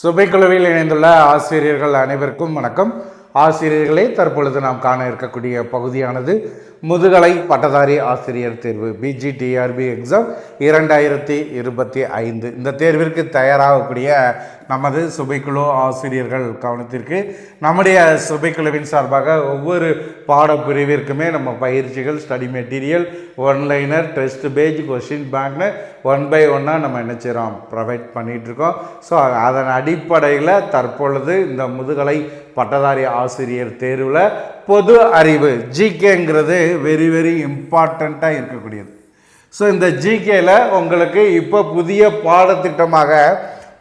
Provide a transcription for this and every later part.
சுபைக்குழுவில் இணைந்துள்ள ஆசிரியர்கள் அனைவருக்கும் வணக்கம். ஆசிரியர்களே தற்பொழுது நாம் காண இருக்கக்கூடிய பகுதியானது முதுகலை பட்டதாரி ஆசிரியர் தேர்வு பிஜிடிஆர்பி எக்ஸாம் இரண்டாயிரத்தி இருபத்தி ஐந்து. இந்த தேர்விற்கு தயாராகக்கூடிய நமது சுபைக்குழு ஆசிரியர்கள் கவனத்திற்கு நம்முடைய சுபைக்குழுவின் சார்பாக ஒவ்வொரு பாடப்பிரிவிற்குமே நம்ம பயிற்சிகள் study material oneliner test page question பேங்க்னு one by ஒன்னாக நம்ம என்ன செய்கிறோம் ப்ரொவைட் பண்ணிகிட்ருக்கோம் ஸோ அதன் அடிப்படையில் தற்பொழுது இந்த முதுகலை பட்டதாரி ஆசிரியர் தேர்வில் பொது அறிவு ஜிகேங்கிறது வெரி வெரி இம்பார்ட்டண்ட்டாக இருக்கக்கூடியது. ஸோ இந்த ஜிகேயில் உங்களுக்கு இப்போ புதிய பாடத்திட்டமாக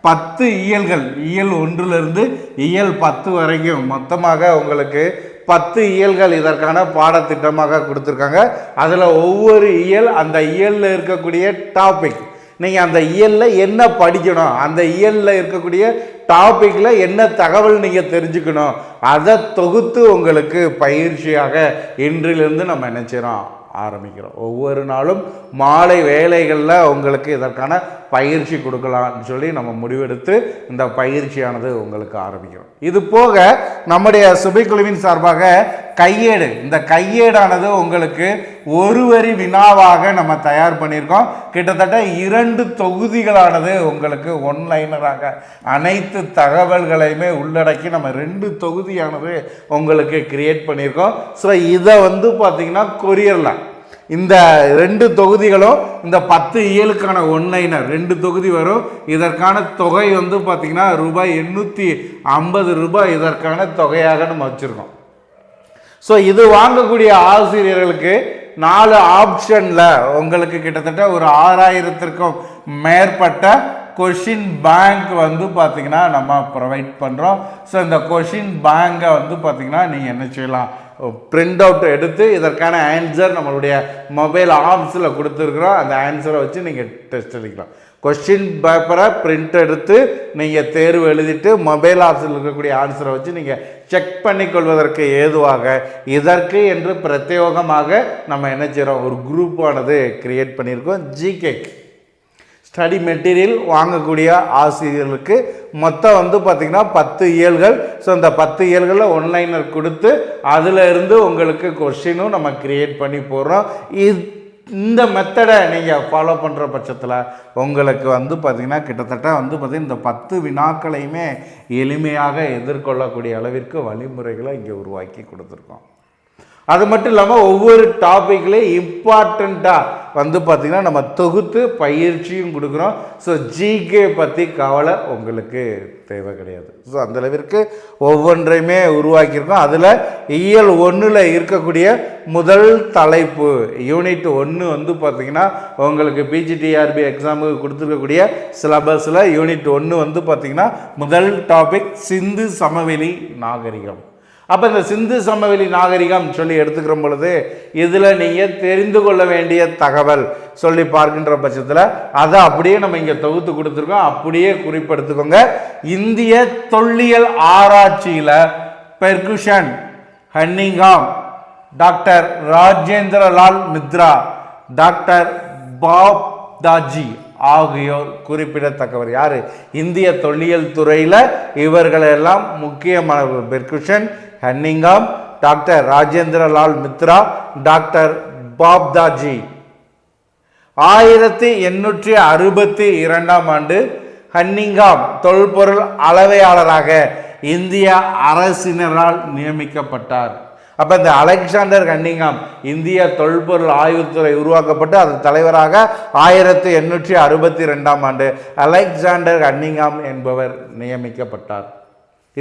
பத்து இயல்கள் இயல் ஒன்றிலிருந்து இயல் பத்து வரைக்கும் மொத்தமாக உங்களுக்கு பத்து இயல்கள் இதற்கான பாடத்திட்டமாக கொடுத்துருக்காங்க. அதில் ஒவ்வொரு இயல் அந்த இயலில் இருக்கக்கூடிய டாபிக் நீங்கள் அந்த இயலில் என்ன படிக்கணும்? அந்த இயலில் இருக்கக்கூடிய டாப்பிக்கில் என்ன தகவல் நீங்கள் தெரிஞ்சுக்கணும் அதை தொகுத்து உங்களுக்கு பயிற்சியாக இன்றிலிருந்து நம்ம நினச்சிடோம் ஆரம்பிக்கிறோம். ஒவ்வொரு நாளும் மாலை வேலைகளில் உங்களுக்கு இதற்கான பயிற்சி கொடுக்கலாம்னு சொல்லி நம்ம முடிவெடுத்து இந்த பயிற்சியானது உங்களுக்கு ஆரம்பிக்கிறோம். இது போக நம்முடைய சுபைக்குழுவின் சார்பாக கையேடு. இந்த கையேடானது உங்களுக்கு ஒரு வரி வினாவாக நம்ம தயார் பண்ணியிருக்கோம். கிட்டத்தட்ட இரண்டு தொகுதிகளானது உங்களுக்கு ஒன்லைனராக அனைத்து தகவல்களையுமே உள்ளடக்கி நம்ம ரெண்டு தொகுதியானது உங்களுக்கு கிரியேட் பண்ணியிருக்கோம். ஸோ இதை வந்து பார்த்திங்கன்னா கொரியரில் இந்த ரெண்டு தொகுதிகளும் இந்த பத்து இயலுக்கான ஒன்லைனர் ரெண்டு தொகுதி வரும். இதற்கான தொகை வந்து பார்த்திங்கன்னா ரூபாய் எண்ணூற்றி ஐம்பது ரூபாய் இதற்கான தொகையாக நம்ம வச்சுருக்கோம். ஸோ இது வாங்கக்கூடிய ஆசிரியர்களுக்கு நாலு ஆப்ஷனில் உங்களுக்கு கிட்டத்தட்ட ஒரு ஆறாயிரத்திற்கும் மேற்பட்ட கொஷின் பேங்க் வந்து பார்த்திங்கன்னா நம்ம ப்ரொவைட் பண்ணுறோம் ஸோ இந்த கொஷின் பேங்கை வந்து பார்த்திங்கன்னா நீங்கள் என்ன செய்யலாம்? பிரிண்ட் அவுட் எடுத்து இதற்கான ஆன்சர் நம்மளுடைய மொபைல் ஆப்ஸில் கொடுத்துருக்குறோம். அந்த ஆன்சரை வச்சு நீங்கள் டெஸ்ட் அடிக்கலாம். கொஸ்டின் பேப்பரை பிரிண்ட் எடுத்து நீங்கள் தேர்வு எழுதிட்டு மொபைல் ஆப்ஸில் இருக்கக்கூடிய ஆன்சரை வச்சு நீங்கள் செக் பண்ணிக்கொள்வதற்கு ஏதுவாக இதற்கு என்று பிரத்யேகமாக நம்ம என்ன செய்கிறோம் ஒரு குரூப்பானது கிரியேட் பண்ணியிருக்கோம். ஜிகே ஸ்டடி மெட்டீரியல் வாங்கக்கூடிய ஆசிரியர்களுக்கு மொத்தம் வந்து பார்த்திங்கன்னா பத்து இயல்கள். ஸோ இந்த பத்து இயல்களில் ஒன்லைனர் கொடுத்து அதில் இருந்து உங்களுக்கு கொஷினும் நம்ம கிரியேட் பண்ணி போடுறோம். இது இந்த மெத்தடை நீங்கள் ஃபாலோ பண்ணுற பட்சத்தில் உங்களுக்கு வந்து பார்த்திங்கன்னா கிட்டத்தட்ட வந்து பார்த்திங்கன்னா இந்த பத்து வினாக்களையுமே எளிமையாக எதிர்கொள்ளக்கூடிய அளவிற்கு வழிமுறைகளை இங்கே உருவாக்கி கொடுத்துருக்கோம். அது மட்டும் இல்லாமல் ஒவ்வொரு டாப்பிக்லேயும் இம்பார்ட்டண்ட்டாக வந்து பார்த்திங்கன்னா நம்ம தொகுத்து பயிற்சியும் கொடுக்குறோம். ஸோ ஜிகே பற்றி கவலை உங்களுக்கு தேவை கிடையாது. ஸோ அந்தளவிற்கு ஒவ்வொன்றையுமே உருவாக்கியிருக்கோம். அதில் இயல் ஒன்றில் இருக்கக்கூடிய முதல் தலைப்பு யூனிட் ஒன்று வந்து பார்த்திங்கன்னா உங்களுக்கு பிஜிடிஆர்பி எக்ஸாமுக்கு கொடுத்துருக்கக்கூடிய சிலபஸில் யூனிட் ஒன்று வந்து பார்த்திங்கன்னா முதல் டாபிக் சிந்து சமவெளி நாகரிகம். அப்போ இந்த சிந்து சமவெளி நாகரிகம் சொல்லி எடுத்துக்கிற பொழுது இதில் நீங்கள் தெரிந்து கொள்ள வேண்டிய தகவல் சொல்லி பார்க்கின்ற பட்சத்தில் அதை அப்படியே நம்ம இங்கே தொகுத்து கொடுத்துருக்கோம். அப்படியே குறிப்பெடுத்துக்கோங்க. இந்திய தொல்லியல் ஆராய்ச்சியில் Fergusson Cunningham doctor Rajendralal Mitra doctor Bhau Daji ஆகியோர் குறிப்பிடத்தக்கவர் யார்? இந்திய தொல்லியல் துறையில் இவர்களெல்லாம் முக்கியமான Fergusson Cunningham doctor Rajendralal Mitra doctor Bhau Daji. ஆயிரத்தி எண்ணூற்றி அறுபத்தி இரண்டாம் ஆண்டு ஹன்னிங்காம் தொல்பொருள் அளவையாளராக இந்திய அரசினரால் நியமிக்கப்பட்டார். அப்போ இந்த அலெக்சாண்டர் கன்னிங்காம் இந்திய தொல்பொருள் ஆய்வுத்துறை உருவாக்கப்பட்டு அதன் தலைவராக ஆயிரத்தி எண்ணூற்றி அறுபத்தி ரெண்டாம் ஆண்டு அலெக்சாண்டர் கன்னிங்காம் என்பவர் நியமிக்கப்பட்டார்.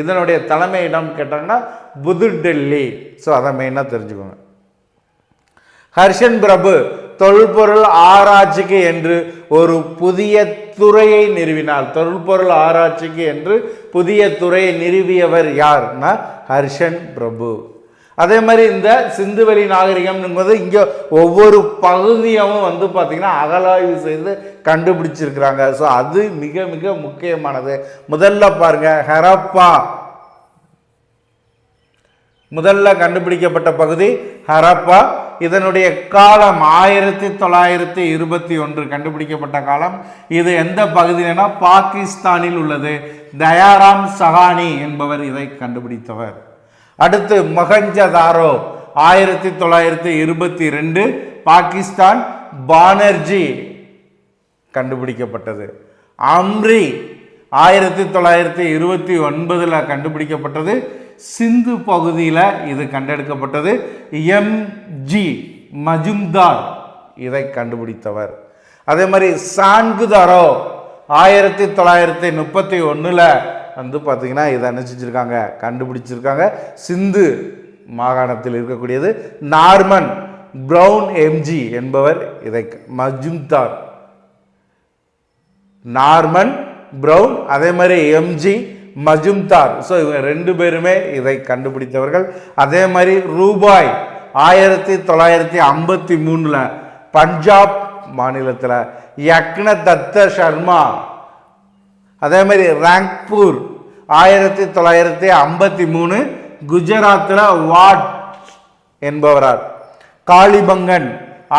இதனுடைய தலைமையிடம் கேட்டாங்கன்னா புதுடெல்லி. ஸோ அதை மெயினாக தெரிஞ்சுக்கோங்க. ஹர்ஷன் பிரபு தொல்பொருள் ஆராய்ச்சிக்கு என்று ஒரு புதிய துறையை நிறுவினார். தொல்பொருள் ஆராய்ச்சிக்கு என்று புதிய துறையை நிறுவியவர் யார்னா ஹர்ஷன் பிரபு. அதே மாதிரி இந்த சிந்துவெளி நாகரிகம் என்பது இங்கே ஒவ்வொரு பகுதியும் வந்து பார்த்திங்கன்னா அகலாய்வு செய்து கண்டுபிடிச்சிருக்கிறாங்க. ஸோ அது மிக மிக முக்கியமானது. முதல்ல பாருங்கள் ஹரப்பா. முதல்ல கண்டுபிடிக்கப்பட்ட பகுதி ஹரப்பா. இதனுடைய காலம் ஆயிரத்தி தொள்ளாயிரத்தி இருபத்தி ஒன்று கண்டுபிடிக்கப்பட்ட காலம். இது எந்த பகுதியிலனா பாகிஸ்தானில் உள்ளது. தயாராம் சஹானி என்பவர் இதை கண்டுபிடித்தவர். அடுத்து மொஹஞ்சதாரோ ஆயிரத்தி தொள்ளாயிரத்தி இருபத்தி ரெண்டு பாகிஸ்தான் பானர்ஜி கண்டுபிடிக்கப்பட்டது. அம்ரி ஆயிரத்தி தொள்ளாயிரத்தி இருபத்தி ஒன்பதில் கண்டுபிடிக்கப்பட்டது. சிந்து பகுதியில் இது கண்டெடுக்கப்பட்டது. எம்ஜி மஜும்தார் இதை கண்டுபிடித்தவர். அதே மாதிரி சான்குதாரோ ஆயிரத்தி தொள்ளாயிரத்தி முப்பத்தி ஒன்றில் வந்து பார்த்திங்கன்னா இதை என்ன செஞ்சுருக்காங்க? கண்டுபிடிச்சிருக்காங்க. சிந்து மாகாணத்தில் இருக்கக்கூடியது. நார்மன் ப்ரௌன் எம்ஜி என்பவர் இதை மஜும்தார் நார்மன் ப்ரௌன் அதே மாதிரி எம்ஜி மஜும்தார் ஸோ இவங்க ரெண்டு பேருமே இதை கண்டுபிடித்தவர்கள். அதே மாதிரி ரூபாய் ஆயிரத்தி தொள்ளாயிரத்தி ஐம்பத்தி மூணில் பஞ்சாப் மாநிலத்தில் யக்ன தத்த சர்மா அதே மாதிரி ராங்பூர் ஆயிரத்தி தொள்ளாயிரத்தி ஐம்பத்தி மூணு குஜராத்தில் வாட் என்பவரார். காளிபங்கன்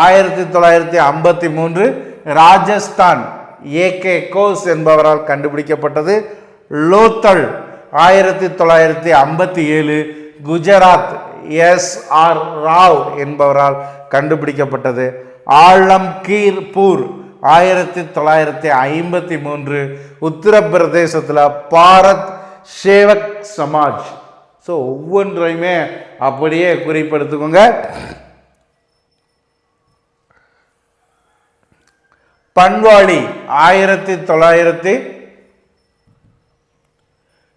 ஆயிரத்தி தொள்ளாயிரத்தி ஐம்பத்தி மூன்று ராஜஸ்தான் ஏகே கோஸ் என்பவரால் கண்டுபிடிக்கப்பட்டது. லோத்தல் ஆயிரத்தி தொள்ளாயிரத்தி ஐம்பத்தி ஏழு குஜராத் எஸ் ஆர் ராவ் என்பவரால் கண்டுபிடிக்கப்பட்டது. ஆலம்கீர்பூர் ஆயிரத்தி தொள்ளாயிரத்தி ஐம்பத்தி மூன்று உத்தரப்பிரதேசத்தில் பாரத் சேவக் சமாஜ். ஸோ ஒவ்வொன்றையுமே அப்படியே குறிப்பெடுத்துக்கோங்க பண்வாளி ஆயிரத்தி தொள்ளாயிரத்தி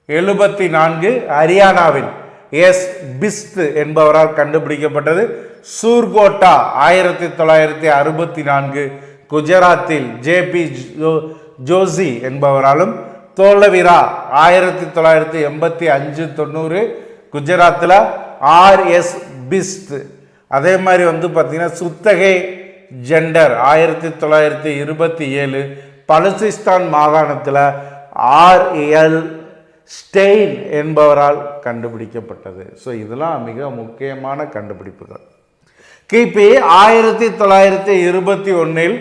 எழுபத்தி நான்கு ஹரியானாவின் எஸ் பிஸ்த் என்பவரால் கண்டுபிடிக்கப்பட்டது. சூர்கோட்டா ஆயிரத்தி தொள்ளாயிரத்தி அறுபத்தி நான்கு குஜராத்தில் ஜேபி ஜோசி என்பவராலும் தோலவிரா ஆயிரத்தி தொள்ளாயிரத்தி எண்பத்தி அஞ்சு தொண்ணூறு குஜராத்தில் ஆர்எஸ் பிஸ்த். அதே மாதிரி வந்து பார்த்திங்கன்னா சுத்தகை ஜெண்டர் ஆயிரத்தி தொள்ளாயிரத்தி இருபத்தி ஏழு பலுசிஸ்தான் மாகாணத்தில் ஆர்எல் ஸ்டெயின் என்பவரால் கண்டுபிடிக்கப்பட்டது. ஸோ இதெல்லாம் மிக முக்கியமான கண்டுபிடிப்புகள். கிபி ஆயிரத்தி தொள்ளாயிரத்தி இருபத்தி ஒன்றில்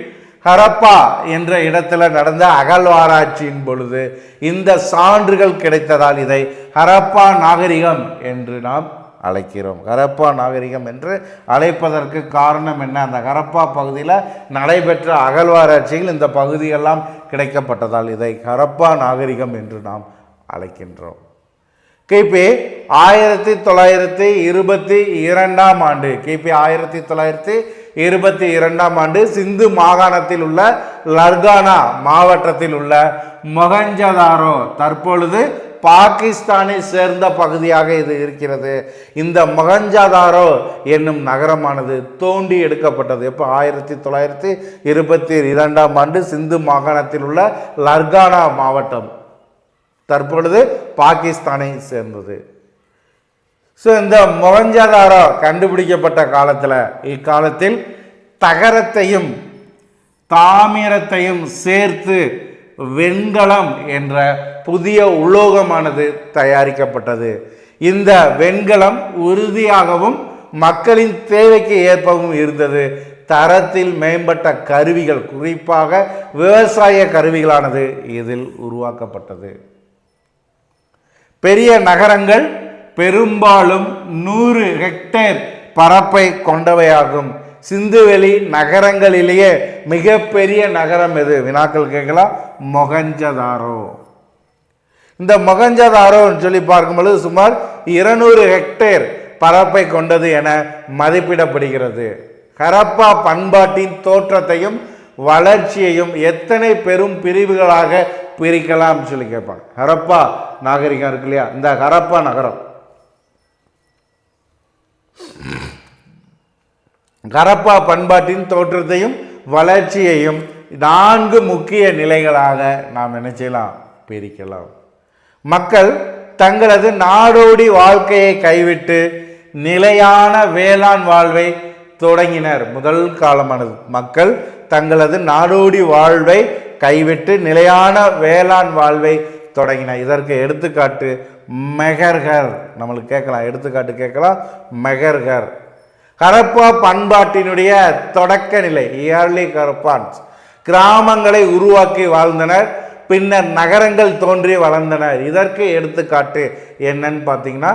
ஹரப்பா என்ற இடத்துல நடந்த அகழ்வாராய்ச்சியின் பொழுது இந்த சான்றுகள் கிடைத்ததால் இதை ஹரப்பா நாகரிகம் என்று நாம் அழைக்கிறோம். ஹரப்பா நாகரிகம் என்று அழைப்பதற்கு காரணம் என்ன? அந்த ஹரப்பா பகுதியில் நடைபெற்ற அகழ்வாராய்ச்சியில் இந்த பகுதியெல்லாம் கிடைக்கப்பட்டதால் இதை ஹரப்பா நாகரிகம் என்று நாம் அழைக்கின்றோம். கிபி ஆயிரத்தி தொள்ளாயிரத்தி இருபத்தி இரண்டாம் ஆண்டு கிபி ஆயிரத்தி தொள்ளாயிரத்தி இருபத்தி இரண்டாம் ஆண்டு சிந்து மாகாணத்தில் உள்ள லர்கானா மாவட்டத்தில் உள்ள மொகஞ்சதாரோ தற்பொழுது பாகிஸ்தானை சேர்ந்த பகுதியாக இது இருக்கிறது. இந்த மொகஞ்சதாரோ என்னும் நகரமானது தோண்டி எடுக்கப்பட்டது. எப்போ? ஆயிரத்தி தொள்ளாயிரத்தி இருபத்தி இரண்டாம் ஆண்டு சிந்து மாகாணத்தில் உள்ள லர்கானா மாவட்டம். தற்பொழுது பாகிஸ்தானை சேர்ந்தது. ஸோ இந்த மொகஞ்சதாரோ கண்டுபிடிக்கப்பட்ட காலத்தில் இக்காலத்தில் தகரத்தையும் தாமிரத்தையும் சேர்த்து வெண்கலம் என்ற புதிய உலோகமானது தயாரிக்கப்பட்டது. இந்த வெண்கலம் உறுதியாகவும் மக்களின் தேவைக்கு ஏற்பவும் இருந்தது. தரத்தில் மேம்பட்ட கருவிகள் குறிப்பாக விவசாய கருவிகளானது இதில் உருவாக்கப்பட்டது. பெரிய நகரங்கள் பெரும்பாலும் நூறு ஹெக்டேர் பரப்பை கொண்டவையாகும். சிந்துவெளி நகரங்களிலேயே மிகப்பெரிய நகரம் எது? வினாக்கள் கேட்கலாம். மொகஞ்சதாரோ. இந்த மொகஞ்சதாரோன்னு சொல்லி பார்க்கும்பொழுது சுமார் இருநூறு ஹெக்டேர் பரப்பை கொண்டது என மதிப்பிடப்படுகிறது. ஹரப்பா பண்பாட்டின் தோற்றத்தையும் வளர்ச்சியையும் எத்தனை பெரும் பிரிவுகளாக பிரிக்கலாம் சொல்லி கேட்பாங்க. ஹரப்பா நாகரிகம் இருக்கு இல்லையா? இந்த ஹரப்பா நகரம். கரப்பா பண்பாட்டின் தோற்றத்தையும் வளர்ச்சியையும் நான்கு முக்கிய நிலைகளாக நாம் என்ன செய்யலாம்? பிரிக்கலாம். மக்கள் தங்களது நாடோடி வாழ்க்கையை கைவிட்டு நிலையான வேளாண் வாழ்வை தொடங்கினர். முதல் காலமானது. மக்கள் தங்களது நாடோடி வாழ்வை கைவிட்டு நிலையான வேளாண் வாழ்வை தொடங்கினர். இதற்கு எடுத்துக்காட்டு மெகர்கர். நம்மளுக்கு கேட்கலாம் எடுத்துக்காட்டு கேட்கலாம். மெகர்கர். ஹரப்பா பண்பாட்டினுடைய தொடக்க நிலை இயர்லி கரப்பான்ஸ். கிராமங்களை உருவாக்கி வாழ்ந்தனர் பின்னர் நகரங்கள் தோன்றி வளர்ந்தனர். இதற்கு எடுத்துக்காட்டு என்னன்னு பார்த்தீங்கன்னா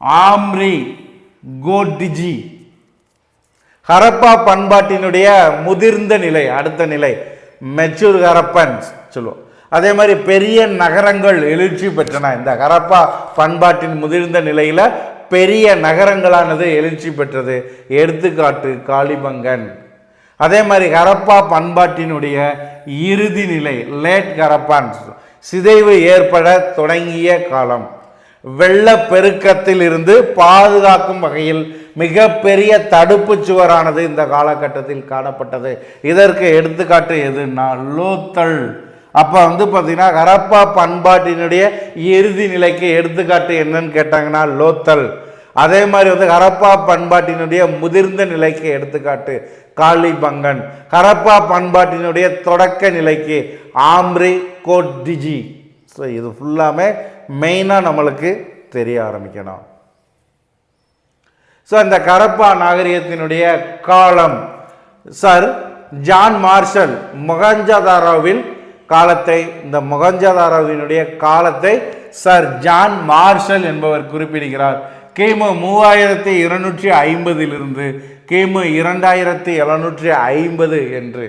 ஆம்ரி கோடிஜி. ஹரப்பா பண்பாட்டினுடைய முதிர்ந்த நிலை அடுத்த நிலை மெச்சூர் ஹரப்பன்ஸ் சொல்லுவோம். அதே மாதிரி பெரிய நகரங்கள் எழுச்சி பெற்றன. இந்த ஹரப்பா பண்பாட்டின் முதிர்ந்த நிலையில் பெரிய நகரங்களானது எழுச்சி பெற்றது. எடுத்துக்காட்டு காளிபங்கன் அதே மாதிரி ஹரப்பா பண்பாட்டினுடைய இறுதி நிலை லேட் ஹரப்பான் சிதைவு ஏற்பட தொடங்கிய காலம். வெள்ளப்பெருக்கத்தில் இருந்து பாதுகாக்கும் வகையில் மிகப்பெரிய தடுப்பு சுவரானது இந்த காலகட்டத்தில் காணப்பட்டது. இதற்கு எடுத்துக்காட்டு எதுன்னா லோத்தல். அப்போ வந்து பார்த்தீங்கன்னா ஹரப்பா பண்பாட்டினுடைய இறுதி நிலைக்கு எடுத்துக்காட்டு என்னன்னு கேட்டாங்கன்னா லோத்தல். அதே மாதிரி வந்து ஹரப்பா பண்பாட்டினுடைய முதிர்ந்த நிலைக்கு எடுத்துக்காட்டு காளிபங்கன். ஹரப்பா பண்பாட்டினுடைய தொடக்க நிலைக்கு ஆம்ரி கோட்டிஜி ஸோ இது ஃபுல்லாமே மெயினாக நம்மளுக்கு தெரிய ஆரம்பிக்கணும். ஸோ இந்த கரப்பா நாகரிகத்தினுடைய காலம். சார் ஜான் மார்ஷல் மொகஞ்சதாரோவில் காலத்தை இந்த மொகஞ்சதாரோவினுடைய காலத்தை சார் ஜான் மார்ஷல் என்பவர் குறிப்பிடுகிறார். கிமு மூவாயிரத்தி இருநூற்றி ஐம்பதிலிருந்து கிமு இரண்டாயிரத்தி எழுநூற்றி ஐம்பது என்று.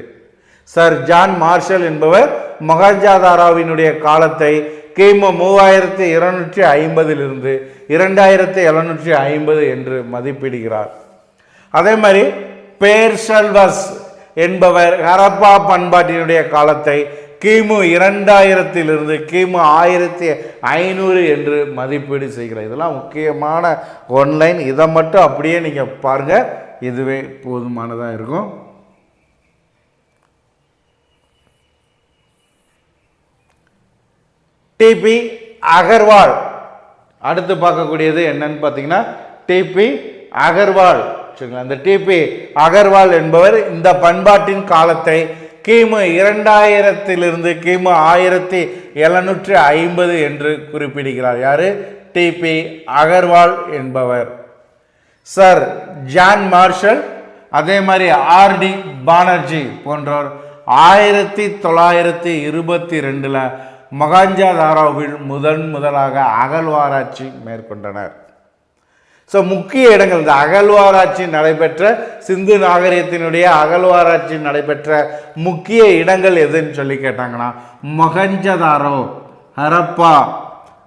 சர் ஜான் மார்ஷல் என்பவர் மொகஞ்சாதாராவினுடைய காலத்தை கிமு மூவாயிரத்தி இருநூற்றி ஐம்பதிலிருந்து இரண்டாயிரத்தி எழுநூற்றி ஐம்பது என்று மதிப்பிடுகிறார். அதே மாதிரி பேர்ஷல்வஸ் என்பவர் ஹரப்பா பண்பாட்டினுடைய காலத்தை கிமு இரண்டாயிரத்திலிருந்து கிமு ஆயிரத்தி ஐநூறு என்று மதிப்பீடு செய்கிறார். இதெல்லாம் முக்கியமான ஒன்லைன் இதை மட்டும் அப்படியே நீங்கள் பாருங்கள் இதுவே போதுமானதாக இருக்கும். டிபி அகர்வால் அடுத்து பார்க்கக்கூடியது என்னன்னு பார்த்தீங்கன்னா டிபி அகர்வால் சரிங்களா? அந்த டிபி அகர்வால் என்பவர் இந்த பண்பாட்டின் காலத்தை கிமு இரண்டாயிரத்திலிருந்து கிமு ஆயிரத்தி எழுநூற்றி ஐம்பது என்று குறிப்பிடுகிறார். யார்? டிபி அகர்வால் என்பவர். சர் ஜான் மார்ஷல் அதே மாதிரி ஆர்டி பானர்ஜி போன்றோர் ஆயிரத்தி தொள்ளாயிரத்தி இருபத்தி ரெண்டில் மகாஞ்சாதாராவில் முதன் முதலாக அகழ்வாராய்ச்சி மேற்கொண்டனர். ஸோ முக்கிய இடங்கள் இந்த அகழ்வாராய்ச்சி நடைபெற்ற சிந்து நாகரிகத்தினுடைய அகழ்வாராய்ச்சி நடைபெற்ற முக்கிய இடங்கள் எதுன்னு சொல்லி கேட்டாங்கன்னா மகஞ்சதாரோ ஹரப்பா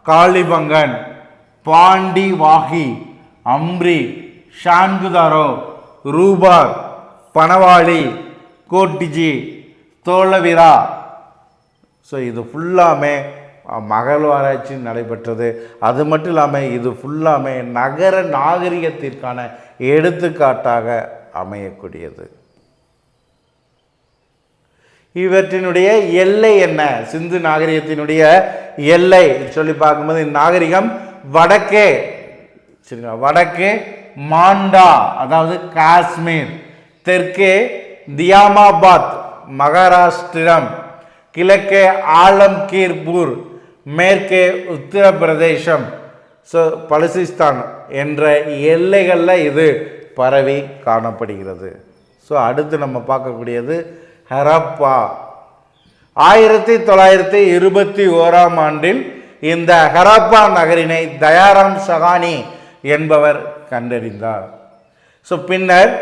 காளிபங்கன் பாண்டி வாகி அம்ரி ஷான்குதாரோ ரூபார் பனவாளி கோட்டிஜி தோளவிரா ஸோ இது ஃபுல்லாமே மகழ்வாராய்ச்சி நடைபெற்றது. அது மட்டும் இல்லாமல் இது ஃபுல்லாமே நகர நாகரிகத்திற்கான எடுத்துக்காட்டாக அமையக்கூடியது. இவற்றினுடைய எல்லை என்ன? சிந்து நாகரிகத்தினுடைய எல்லை சொல்லி பார்க்கும்போது நாகரிகம் வடக்கே சரிங்களா? வடக்கே மாண்டா அதாவது காஷ்மீர். தெற்கே தியாமாபாத் மகாராஷ்டிரம். கிழக்கே ஆலம்கீர்பூர். மேற்கே உத்தரப்பிரதேசம். ஸோ பலுசிஸ்தான் என்ற எல்லைகளில் இது பரவி காணப்படுகிறது. ஸோ அடுத்து நம்ம பார்க்கக்கூடியது ஹரப்பா. ஆயிரத்தி தொள்ளாயிரத்தி இருபத்தி ஓராம் ஆண்டில் இந்த ஹரப்பா நகரினை தயாராம் சகானி என்பவர் கண்டறிந்தார். ஸோ பின்னர்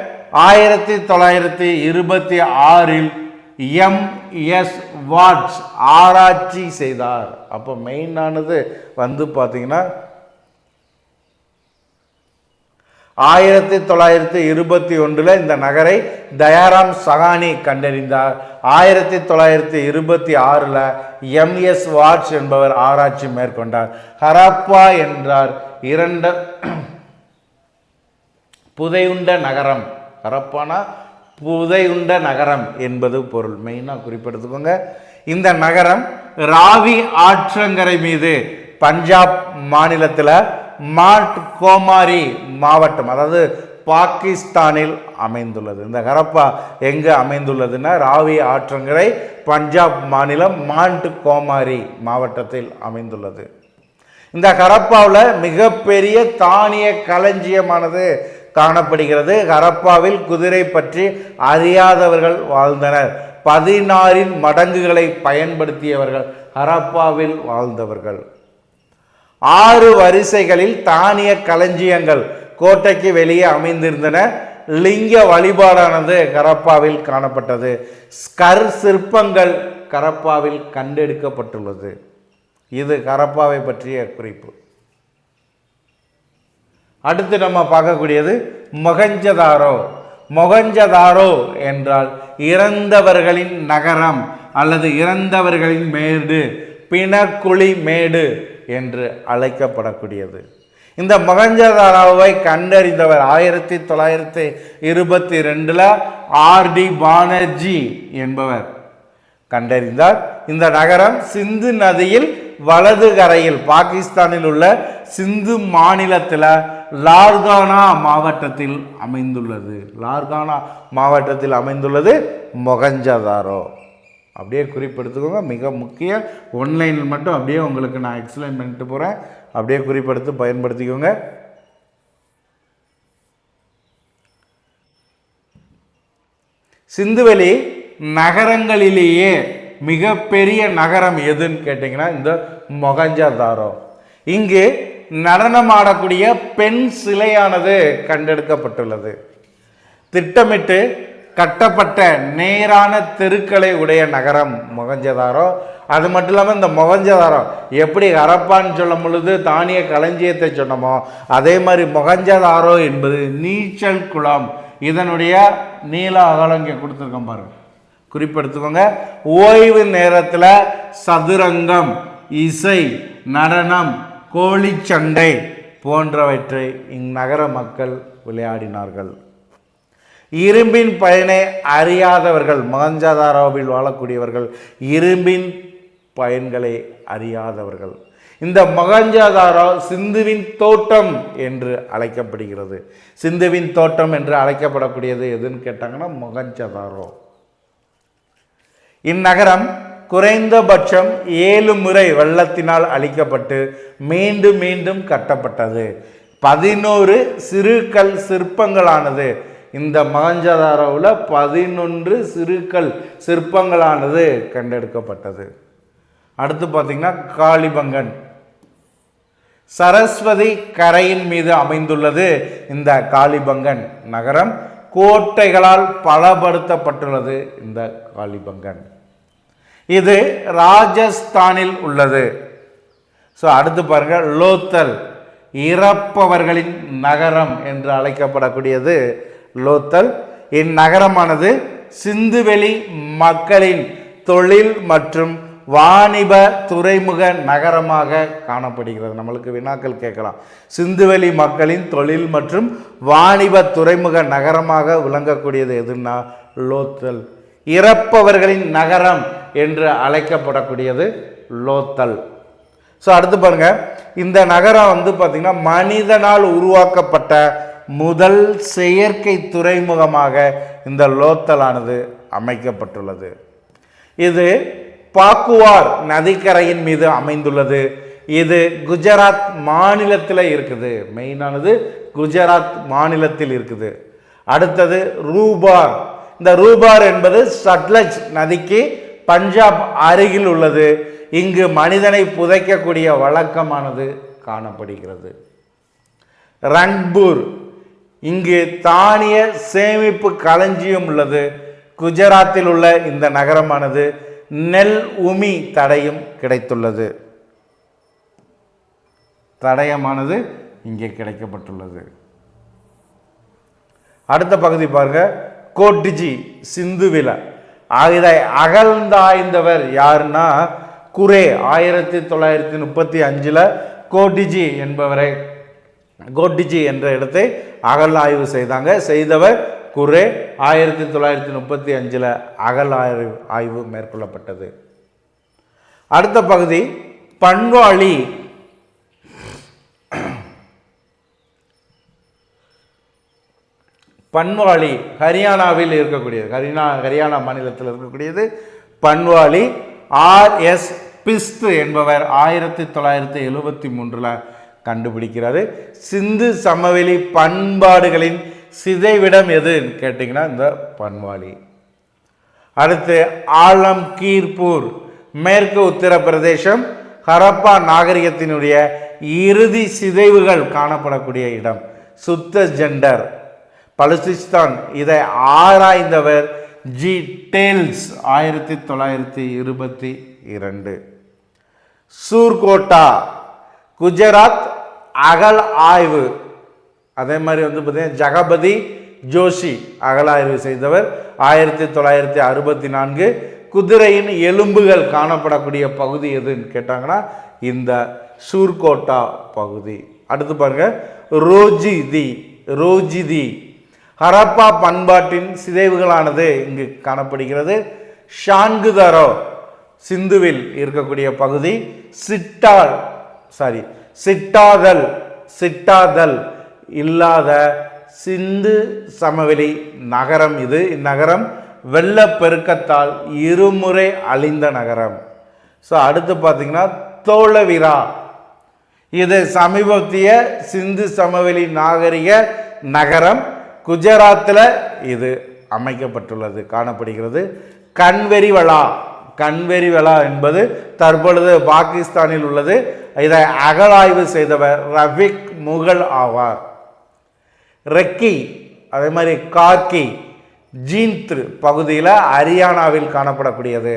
ஆயிரத்தி தொள்ளாயிரத்தி இருபத்தி ஆறில் எம் எஸ் வாட்ஸ் ஆராய்ச்சி செய்தார். அப்போ மெயினானது வந்து பார்த்தீங்கன்னா ஆயிரத்தி தொள்ளாயிரத்தி இருபத்தி ஒன்றில் இந்த நகரை தயாராம் சகானி கண்டறிந்தார். ஆயிரத்தி தொள்ளாயிரத்தி இருபத்தி ஆறில் எம்எஸ் வாட்ஸ் என்பவர் ஆராய்ச்சி மேற்கொண்டார். ஹரப்பா என்றார். இரண்டு புதையுண்ட நகரம். ஹரப்பானா? புதையுண்ட நகரம் என்பது பொருள். மெயினாக குறிப்பிடுத்துக்கோங்க இந்த நகரம் ராவி ஆற்றங்கரை மீது பஞ்சாப் மாநிலத்தில் மாட் கோமாரி மாவட்டம் அதாவது பாகிஸ்தானில் அமைந்துள்ளது. இந்த ஹரப்பா எங்கே அமைந்துள்ளதுன்னா ராவி ஆற்றங்கரை பஞ்சாப் மாநிலம் மாண்ட் கோமாரி மாவட்டத்தில் அமைந்துள்ளது. இந்த ஹரப்பாவில் மிகப்பெரிய தானிய களஞ்சியமானது காணப்படுகிறது. ஹரப்பாவில் குதிரை பற்றி அறியாதவர்கள் வாழ்ந்தனர். பதினாறின் மடங்குகளை பயன்படுத்தியவர்கள் ஹரப்பாவில் வாழ்ந்தவர்கள். ஆறு வரிசைகளில் தானிய களஞ்சியங்கள் கோட்டைக்கு வெளியே அமைந்திருந்தன. லிங்க வழிபாடானது கரப்பாவில் காணப்பட்டது. ஸ்கர் சிற்பங்கள் கரப்பாவில் கண்டெடுக்கப்பட்டுள்ளது. இது கரப்பாவை பற்றிய குறிப்பு. அடுத்து நம்ம பார்க்கக்கூடியது மொகஞ்சதாரோ. மொகஞ்சதாரோ என்றால் இறந்தவர்களின் நகரம் அல்லது இறந்தவர்களின் மேடு பிணக்குழி மேடு என்று அழைக்கப்படக்கூடியது. இந்த மொகஞ்சதாரோவை கண்டறிந்தவர் ஆயிரத்தி தொள்ளாயிரத்தி இருபத்தி ரெண்டில் ஆர்டி பானர்ஜி என்பவர். கண்டறிந்தார் இந்த நகரம் சிந்து நதியில் வலது கரையில் பாகிஸ்தானில் உள்ள சிந்து மாநிலத்தில் லார்கானா மாவட்டத்தில் அமைந்துள்ளது. லார்கானா மாவட்டத்தில் அமைந்துள்ளது மொகஞ்சதாரோ. அப்படியே குறிப்பெடுத்துக்கோங்க. மிக முக்கிய ஒன்லைனில் மட்டும் அப்படியே உங்களுக்கு நான் எக்ஸ்பிளைன் பண்ணிட்டு போகிறேன் அப்படியே குறிப்பெடுத்து பயன்படுத்திக்கோங்க. சிந்துவெளி நகரங்களிலேயே மிகப்பெரிய நகரம் எதுன்னு கேட்டிங்கன்னா இந்த மொகஞ்சதாரோ. இங்கு நடனமாடக்கூடிய பெண் சிலையானது கண்டெடுக்கப்பட்டுள்ளது. திட்டமிட்டு கட்டப்பட்ட நேரான தெருக்களை உடைய நகரம் மொகஞ்சதாரோ அது மட்டும் இல்லாமல் இந்த மொகஞ்சதாரோ எப்படி ஹரப்பான்னு சொல்லும் பொழுது தானிய களஞ்சியத்தை சொன்னோமோ அதே மாதிரி மொகஞ்சதாரோ என்பது நீச்சல் குளம். இதனுடைய நீள அகலம் இங்கே கொடுத்துருக்கோம் பாருங்க. குறிப்பெடுத்துக்கோங்க. ஓய்வு நேரத்தில் சதுரங்கம் இசை நடனம் கோழிச்சண்டை போன்றவற்றை இந்நகர மக்கள் விளையாடினார்கள். இரும்பின் பயனை அறியாதவர்கள் மகஞ்சாதாராவில் வாழக்கூடியவர்கள் இரும்பின் பயன்களை அறியாதவர்கள். இந்த மகஞ்சாதாரா சிந்துவின் தோட்டம் என்று அழைக்கப்படுகிறது. சிந்துவின் தோட்டம் என்று அழைக்கப்படக்கூடியது எதுன்னு கேட்டாங்கன்னா மொகஞ்சதாரோ. இந்நகரம் குறைந்தபட்சம் ஏழு முறை வெள்ளத்தினால் அழிக்கப்பட்டு மீண்டும் மீண்டும் கட்டப்பட்டது. பதினோரு சிறுகல் சிற்பங்களானது. இந்த மகஞ்சதாரோவில் பதினொன்று சிறுகல் சிற்பங்களானது கண்டெடுக்கப்பட்டது. அடுத்து பார்த்தீங்கன்னா காளிபங்கன். சரஸ்வதி கரையின் மீது அமைந்துள்ளது இந்த காளிபங்கன் நகரம். கோட்டைகளால் பலப்படுத்தப்பட்டுள்ளது இந்த காளிபங்கன். இது ராஜஸ்தானில் உள்ளது. ஸோ அடுத்து பாருங்கள் லோத்தல் இறப்பவர்களின் நகரம் என்று அழைக்கப்படக்கூடியது லோத்தல். இந்நகரமானது சிந்துவெளி மக்களின் தொழில் மற்றும் வாணிப துறைமுக நகரமாக காணப்படுகிறது. நம்மளுக்கு வினாக்கள் கேட்கலாம். சிந்துவெளி மக்களின் தொழில் மற்றும் வாணிப துறைமுக நகரமாக விளங்கக்கூடியது எதுன்னா லோத்தல். இறப்பவர்களின் நகரம் என்று அழைக்கப்படக்கூடியது லோத்தல். ஸோ அடுத்து பாருங்கள் இந்த நகரம் வந்து பார்த்திங்கன்னா மனிதனால் உருவாக்கப்பட்ட முதல் செயற்கை துறைமுகமாக இந்த லோத்தலானது அமைக்கப்பட்டுள்ளது. இது பாக்குவார் நதிக்கரையின் மீது அமைந்துள்ளது. இது குஜராத் மாநிலத்தில் இருக்குது. மெயினானது குஜராத் மாநிலத்தில் இருக்குது. அடுத்தது ரூபார். இந்த ரூபார் என்பது சட்லஜ் நதிக்கு பஞ்சாப் அருகில் உள்ளது. இங்கு மனிதனை புதைக்கக்கூடிய வழக்கமானது காணப்படுகிறது. ரங்பூர் இங்கு தானிய சேமிப்பு களஞ்சியம் உள்ளது. குஜராத்தில் உள்ள இந்த நகரமானது நெல் உமி தடையும் கிடைத்துள்ளது. தடயமானது இங்கே கிடைக்கப்பட்டுள்ளது. அடுத்த பகுதி பாருங்கள் கோட்டிஜி சிந்துவில இதை அகழ்ந்தாய்ந்தவர் யாருன்னா? குரே ஆயிரத்தி தொள்ளாயிரத்தி முப்பத்தி அஞ்சில் கோட்டிஜி என்பவரை கோட்டிஜி என்ற இடத்தை அகல் ஆய்வு செய்தாங்க. செய்தவர் குரே ஆயிரத்தி தொள்ளாயிரத்தி முப்பத்தி அஞ்சில் அகல் ஆய்வு ஆய்வு மேற்கொள்ளப்பட்டது. அடுத்த பகுதி பண்பாளி பன்வாலி ஹரியானாவில் இருக்கக்கூடியது. ஹரியானா ஹரியானா மாநிலத்தில் இருக்கக்கூடியது பன்வாலி ஆர்எஸ் பிஸ்து என்பவர் ஆயிரத்தி தொள்ளாயிரத்தி எழுபத்தி மூன்றில் கண்டுபிடிக்கிறாரு. சிந்து சமவெளி பண்பாடுகளின் சிதைவிடம் எதுன்னு கேட்டிங்கன்னா இந்த பன்வாலி. அடுத்து ஆலம்கீர்பூர் மேற்கு உத்தரப்பிரதேசம் ஹரப்பா நாகரிகத்தினுடைய இறுதி சிதைவுகள் காணப்படக்கூடிய இடம். சுத்த ஜெண்டர். பலுசிஸ்தான். இதை ஆராய்ந்தவர் ஜி. டேல்ஸ் ஆயிரத்தி தொள்ளாயிரத்தி இருபத்தி இரண்டு. சூர்கோட்டா குஜராத் அகல் ஆய்வு. அதே மாதிரி வந்து பார்த்தீங்கன்னா ஜகபதி ஜோஷி அகலாய்வு செய்தவர். ஆயிரத்தி தொள்ளாயிரத்தி அறுபத்தி நான்கு. குதிரையின் எலும்புகள் காணப்படக்கூடிய பகுதி எதுன்னு கேட்டாங்கன்னா இந்த சூர்கோட்டா பகுதி. அடுத்து பாருங்க ரோஜிதி ரோஜிதி. ஹரப்பா பண்பாட்டின் சிதைவுகளானது இங்கு காணப்படுகிறது. ஷான்குதரோ சிந்துவில் இருக்கக்கூடிய பகுதி. சிட்டால் சாரி சிட்டாதல் சிட்டாதல் இல்லாத சிந்து சமவெளி நகரம் இது இந்நகரம் வெள்ளப்பெருக்கத்தால் இருமுறை அழிந்த நகரம். ஸோ அடுத்து பார்த்தீங்கன்னா தோளவிரா இது சமீபத்திய சிந்து சமவெளி நாகரிக நகரம். குஜராத்தில் இது அமைக்கப்பட்டுள்ளது காணப்படுகிறது. கண்வெறி விழா கண்வெறி என்பது தற்பொழுது பாகிஸ்தானில் உள்ளது. இதை அகழாய்வு செய்தவர் ரஃபிக் முகல் ஆவார். ரெக்கி அதே மாதிரி கார்கி ஜீந்த் பகுதியில் ஹரியானாவில் காணப்படக்கூடியது.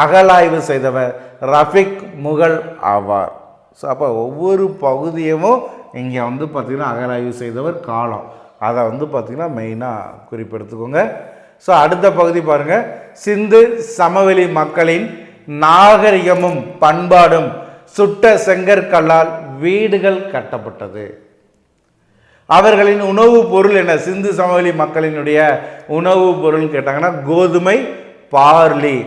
அகழாய்வு செய்தவர் ரஃபிக் முகல் ஆவார். ஸோ அப்போ ஒவ்வொரு பகுதியும் இங்கே வந்து பார்த்திங்கன்னா அகழாய்வு செய்தவர் காலம். அதை வந்து பார்த்திங்கன்னா மெயினாக குறிப்பெடுத்துக்கோங்க. ஸோ அடுத்த பகுதி பாருங்கள் சிந்து சமவெளி மக்களின் நாகரிகமும் பண்பாடும் சுட்ட செங்கற்கல்லால் வீடுகள் கட்டப்பட்டது. அவர்களின் உணவுப் பொருள் என்ன? சிந்து சமவெளி மக்களினுடைய உணவுப் பொருள் கேட்டாங்கன்னா கோதுமை பார்லி.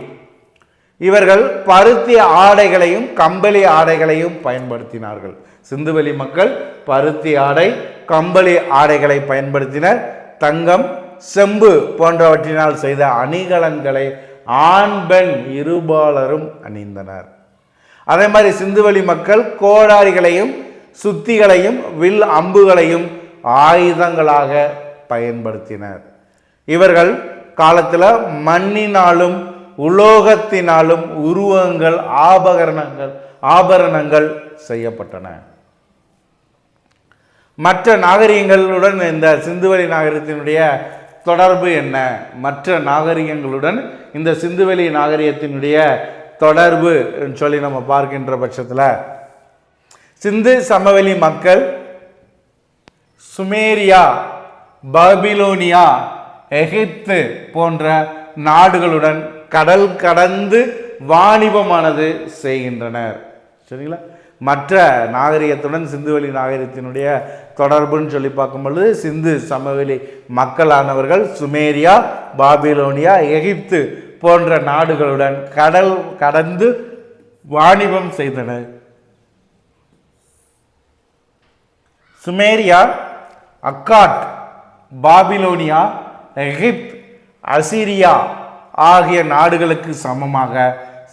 இவர்கள் பருத்தி ஆடைகளையும் கம்பளி ஆடைகளையும் பயன்படுத்தினார்கள். சிந்துவெளி மக்கள் பருத்தி ஆடை கம்பளி ஆடைகளை பயன்படுத்தினர். தங்கம் செம்பு போன்றவற்றினால் செய்த அணிகலன்களை ஆண் பெண் இருபாலரும் அணிந்தனர். அதே மாதிரி சிந்துவெளி மக்கள் கோடாரிகளையும் சுத்திகளையும் வில் அம்புகளையும் ஆயுதங்களாக பயன்படுத்தினர். இவர்கள் காலத்தில் மண்ணினாலும் உலோகத்தினாலும் உருவங்கள் ஆபகரணங்கள் ஆபரணங்கள் செய்யப்பட்டன. மற்ற நாகரிகங்களுடன் இந்த சிந்துவெளி நாகரிகத்தினுடைய தொடர்பு என்ன? மற்ற நாகரிகங்களுடன் இந்த சிந்துவெளி நாகரிகத்தினுடைய தொடர்பு சொல்லி நம்ம பார்க்கின்ற பட்சத்தில் சிந்து சமவெளி மக்கள் சுமேரியா பாபிலோனியா எகிப்து போன்ற நாடுகளுடன் கடல் கடந்து வாணிபமானது செய்கின்றனர். சரிங்களா? மற்ற நாகரிகத்துடன் சிந்துவெளி நாகரிகத்தினுடைய தொடர்புன்னு சொல்லி பார்க்கும் பொழுது சிந்து சமவெளி மக்களானவர்கள் சுமேரியா பாபிலோனியா எகிப்து போன்ற நாடுகளுடன் கடல் கடந்து வாணிபம் செய்தனர். Sumeria Akkad Babylonia Egypt Assyria ஆகிய நாடுகளுக்கு சமமாக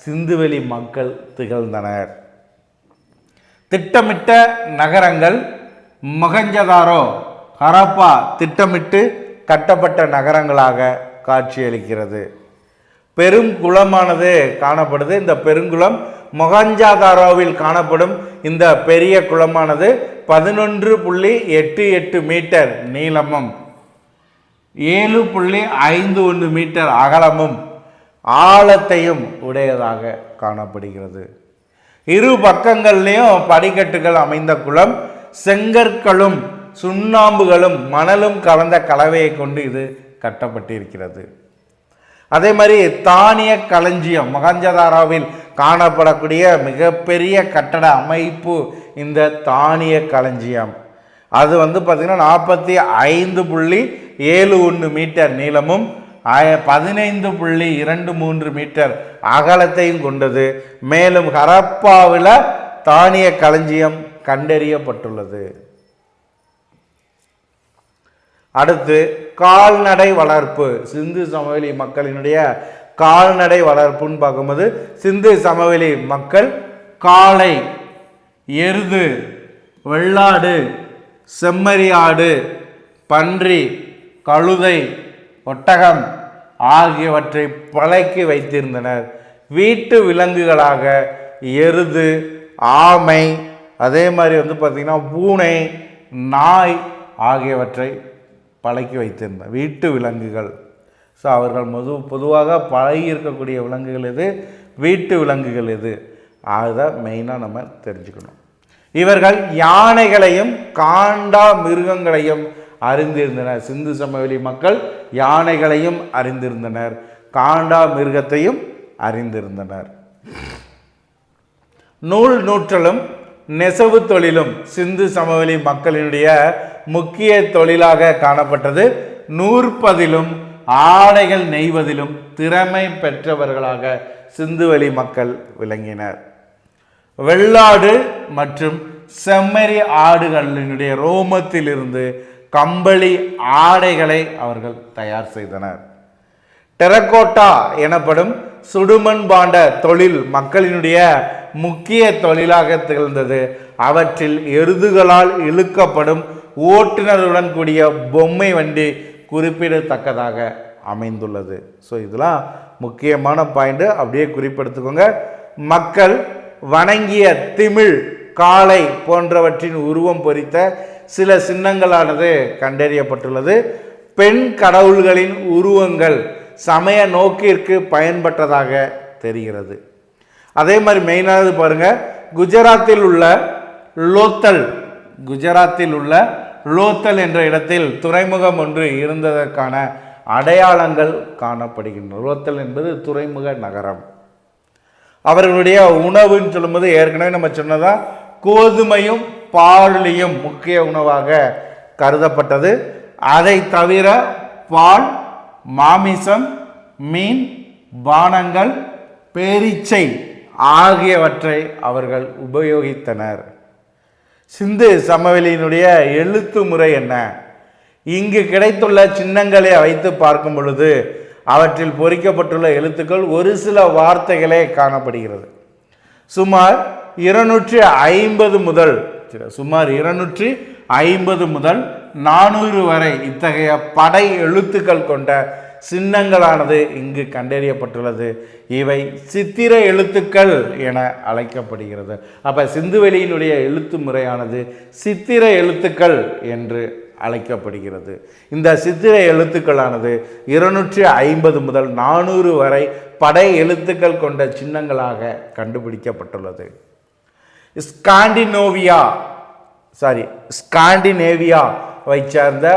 சிந்துவெளி மக்கள் திகழ்ந்தனர். திட்டமிட்ட நகரங்கள் மொகஞ்சதாரோ? ஹரப்பா திட்டமிட்டு கட்டப்பட்ட நகரங்களாக காட்சியளிக்கிறது. பெருங்குளமானது காணப்படுது. இந்த பெருங்குளம் மொகஞ்சாதாரோவில் காணப்படும் இந்த பெரிய குளமானது பதினொன்று புள்ளி எட்டு எட்டு மீட்டர் நீளமும் ஏழு புள்ளி ஐந்து ஒன்று மீட்டர் அகலமும் ஆழத்தையும் உடையதாக காணப்படுகிறது. இரு பக்கங்கள்லேயும் படிக்கட்டுகள் அமைந்த குளம் செங்கற்களும் சுண்ணாம்புகளும் மணலும் கலந்த கலவையை கொண்டு இது கட்டப்பட்டிருக்கிறது. அதே மாதிரி தானிய களஞ்சியம் மகஞ்சதாராவில் காணப்படக்கூடிய மிகப்பெரிய கட்டட அமைப்பு இந்த தானிய களஞ்சியம். அது வந்து பார்த்திங்கன்னா நாற்பத்தி ஐந்து புள்ளி ஏழு ஒன்று மீட்டர் நீளமும் ஆய- பதினைந்து புள்ளி இரண்டு மூன்று மீட்டர் அகலத்தையும் கொண்டது. மேலும் ஹரப்பாவில் தானிய களஞ்சியம் கண்டறியப்பட்டுள்ளது. அடுத்து கால்நடை வளர்ப்பு. சிந்து சமவெளி மக்களினுடைய கால்நடை வளர்ப்புன்னு பார்க்கும்போது சிந்து சமவெளி மக்கள் காளை எருது வெள்ளாடு செம்மறியாடு பன்றி கழுதை ஒட்டகம் ஆகியவற்றை பழக்கி வைத்திருந்தனர். வீட்டு விலங்குகளாக எருது ஆமை அதே மாதிரி வந்து பார்த்திங்கன்னா பூனை நாய் ஆகியவற்றை பழக்கி வைத்திருந்தார் வீட்டு விலங்குகள். ஸோ அவர்கள் மது பொதுவாக பழகி இருக்கக்கூடிய விலங்குகள் எது? வீட்டு விலங்குகள் எது? அதை மெயினாக நம்ம தெரிஞ்சுக்கணும். இவர்கள் யானைகளையும் காண்டா மிருகங்களையும் அறிந்திருந்தனர். சிந்து சமவெளி மக்கள் யானைகளையும் அறிந்திருந்தனர். காண்டா மிருகத்தையும் அறிந்திருந்தனர். நூல் நூற்றலும் நெசவு தொழிலும் சிந்து சமவெளி மக்களினுடைய முக்கிய தொழிலாக காணப்பட்டது. நூற்பதிலும் ஆடைகள் நெய்வதிலும் திறமை பெற்றவர்களாக சிந்துவெளி மக்கள் விளங்கினர். வெள்ளாடு மற்றும் செம்மறி ஆடுகளினுடைய ரோமத்திலிருந்து கம்பளி ஆடைகளை அவர்கள் தயார் செய்தனர். டெரகோட்டா எனப்படும் சுடுமண் பாண்ட தொழில் மக்களினுடைய முக்கிய தொழிலாக திகழ்ந்தது. அவற்றில் எருதுகளால் இழுக்கப்படும் ஓட்டுநருடன் கூடிய பொம்மை வண்டி குறிப்பிடத்தக்கதாக அமைந்துள்ளது. ஸோ இதெல்லாம் முக்கியமான பாயிண்ட்டு அப்படியே குறிப்பெடுத்துக்கோங்க. மக்கள் வணங்கிய திமிழ் காளை போன்றவற்றின் உருவம் பொறித்த சில சின்னங்களானது கண்டறியப்பட்டுள்ளது. பெண் கடவுள்களின் உருவங்கள் சமய நோக்கிற்கு பயன்பட்டதாக தெரிகிறது. அதே மாதிரி மெயினானது பாருங்கள் குஜராத்தில் உள்ள லோத்தல் குஜராத்தில் உள்ள லோத்தல் என்ற இடத்தில் துறைமுகம் ஒன்று இருந்ததற்கான அடையாளங்கள் காணப்படுகின்றன. லோத்தல் என்பது துறைமுக நகரம். அவர்களுடைய உணவுன்னு சொல்லும்போது ஏற்கனவே நம்ம சொன்னதான் கோதுமையும் பாலியும் முக்கிய உணவாக கருதப்பட்டது. அதை தவிர பால் மாமிசம் மீன் பானங்கள் பேரிச்சை ஆகியவற்றை அவர்கள் உபயோகித்தனர். சிந்து சமவெளியினுடைய எழுத்து முறை என்ன? இங்கு கிடைத்துள்ள சின்னங்களை வைத்து பார்க்கும் பொழுது அவற்றில் பொறிக்கப்பட்டுள்ள எழுத்துக்கள் ஒரு சில வார்த்தைகளே காணப்படுகிறது. சுமார் இருநூற்றி ஐம்பது முதல் சுமார் இருநூற்றி ஐம்பது முதல் நானூறு வரை இத்தகைய படை எழுத்துக்கள் கொண்ட சின்னங்களானது இங்கு கண்டறியப்பட்டுள்ளது. இவை சித்திர எழுத்துக்கள் என அழைக்கப்படுகிறது. அப்போ சிந்துவெளியினுடைய எழுத்து முறையானது சித்திர எழுத்துக்கள் என்று அழைக்கப்படுகிறது. இந்த சித்திர எழுத்துக்களானது இருநூற்றி ஐம்பது முதல் நானூறு வரை படை எழுத்துக்கள் கொண்ட சின்னங்களாக கண்டுபிடிக்கப்பட்டுள்ளது. ஸ்காண்டினோவியா. சாரி ஸ்காண்டினேவியாவை சேர்ந்த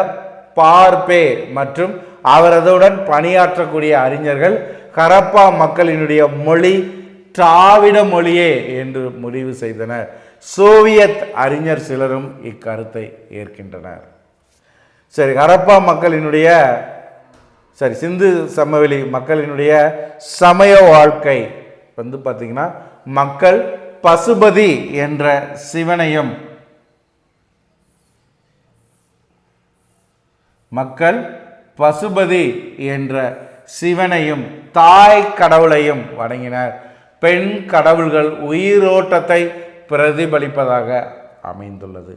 பார்பே மற்றும் அவரதுடன் பணியாற்றக்கூடிய அறிஞர்கள் கரப்பா மக்களினுடைய மொழி திராவிட மொழியே என்று முடிவு செய்தனர். சோவியத் அறிஞர் சிலரும் இக்கருத்தை ஏற்கின்றனர். சரி ஹரப்பா மக்களினுடைய சரி சிந்து சமவெளி மக்களினுடைய சமய வாழ்க்கை வந்து பார்த்தீங்கன்னா மக்கள் பசுபதி என்ற சிவனையும் மக்கள் பசுபதி என்ற சிவனையும் தாய் கடவுளையும் வணங்கினர். பெண் கடவுள்கள் உயிரோட்டத்தை பிரதிபலிப்பதாக அமைந்துள்ளது.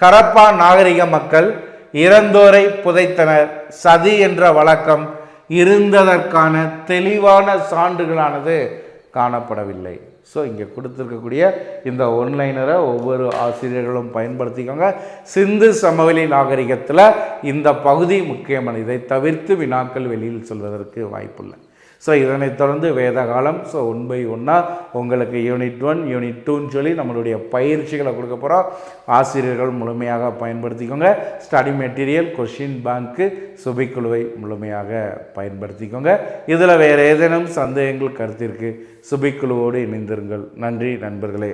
ஹரப்பா நாகரிக மக்கள் இறந்தோரை புதைத்தனர். சதி என்ற வழக்கம் இருந்ததற்கான தெளிவான சான்றுகளானது காணப்படவில்லை. ஸோ இங்கே கொடுத்துருக்கக்கூடிய இந்த ஒன்லைனரை ஒவ்வொரு ஆசிரியர்களும் பயன்படுத்திக்கோங்க. சிந்து சமவெளி நாகரிகத்தில் இந்த பகுதி முக்கியமான இதை தவிர்த்து வினாக்கள் வெளியில் சொல்வதற்கு வாய்ப்பில்லை. ஸோ இதனைத் தொடர்ந்து வேத காலம் ஸோ ஒன் பை ஒன்னாக உங்களுக்கு யூனிட் ஒன் யூனிட் டூன்னு சொல்லி நம்மளுடைய பயிற்சிகளை கொடுக்க போகிறோம் ஆசிரியர்கள் முழுமையாக பயன்படுத்திக்கோங்க. ஸ்டடி மெட்டீரியல் கொஷின் பேங்க்கு சுபிக்குழுவை முழுமையாக பயன்படுத்திக்கோங்க. இதில் வேறு ஏதேனும் சந்தேகங்கள் கருத்திற்கு சுபிக்குழுவோடு இணைந்திருங்கள். நன்றி நண்பர்களே.